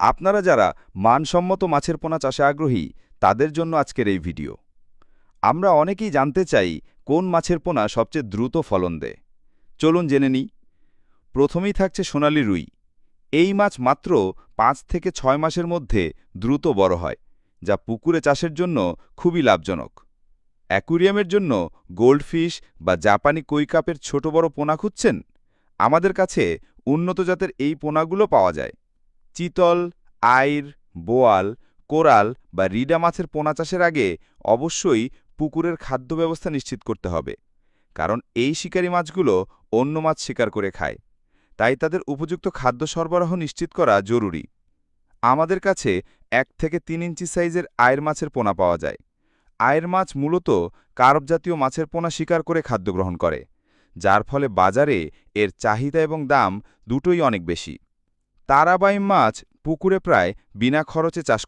আপনারা যারা মানসম্মত মাছের পোনা চাষে আগ্রহী, তাদের জন্য আজকের এই ভিডিও। আমরা অনেকেই জানতে চাই কোন মাছের পোনা সবচেয়ে দ্রুত ফলন দেয়। চলুন জেনে নিই। প্রথমেই থাকছে সোনালি রুই। এই মাছ মাত্র পাঁচ থেকে ছয় মাসের মধ্যে দ্রুত বড় হয়, যা পুকুরে চাষের জন্য খুবই লাভজনক। অ্যাকুরিয়ামের জন্য গোল্ডফিশ বা জাপানি কৈকাপের ছোট বড় পোনা খুঁজছেন? আমাদের কাছে উন্নত জাতের এই পোনাগুলো পাওয়া যায়। চিতল, আইর, বোয়াল, কোরাল বা রিডা মাছের পোনা চাষের আগে অবশ্যই পুকুরের খাদ্য ব্যবস্থা নিশ্চিত করতে হবে। কারণ এই শিকারী মাছগুলো অন্য মাছ শিকার করে খায়। তাই তাদের উপযুক্ত খাদ্য সরবরাহ নিশ্চিত করা জরুরি। আমাদের কাছে এক থেকে তিন ইঞ্চি সাইজের আয়ের মাছের পোনা পাওয়া যায়। আয়ের মাছ মূলত কার্প জাতীয় মাছের পোনা শিকার করে খাদ্য গ্রহণ করে, যার ফলে বাজারে এর চাহিদা এবং দাম দুটোই অনেক বেশি। তারাবাইম মাছ পুকুরে প্রায় বিনা খরচে চাষ